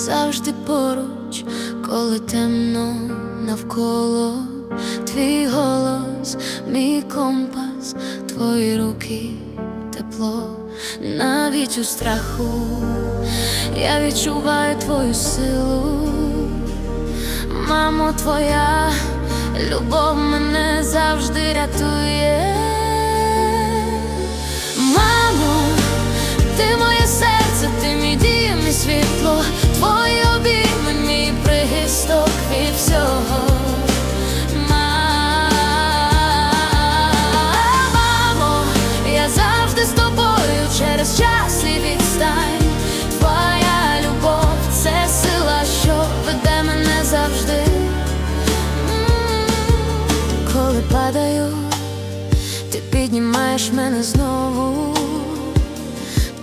завжди поруч, коли темно навколо, твій голос, мій компас, твої руки, тепло, навіть у страху, я відчуваю твою силу, мамо, твоя любов мене завжди рятує. Коли падаю, ти піднімаєш мене знову.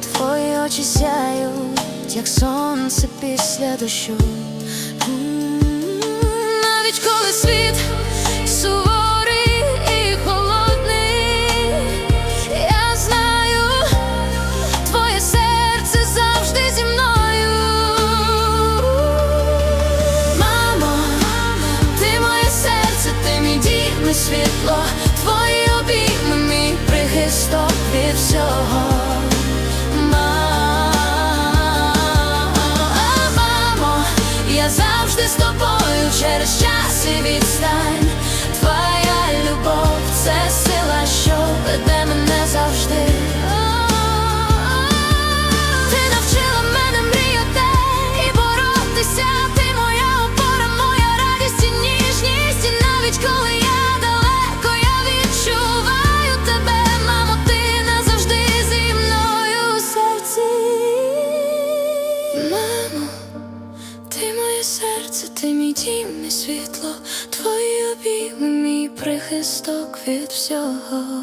Твої очі сяють, як сонце після дощу. Через час і відстань. Твоя любов це сила, що веде мене завжди. Ти навчила мене мріяти і боротися. Ти моя опора, моя радість і ніжність. Навіть коли я далеко, я відчуваю тебе, мамо, ти назавжди зі мною у серці. Серце, ти мій дім, мій світло, твої обійми, мій прихисток від всього.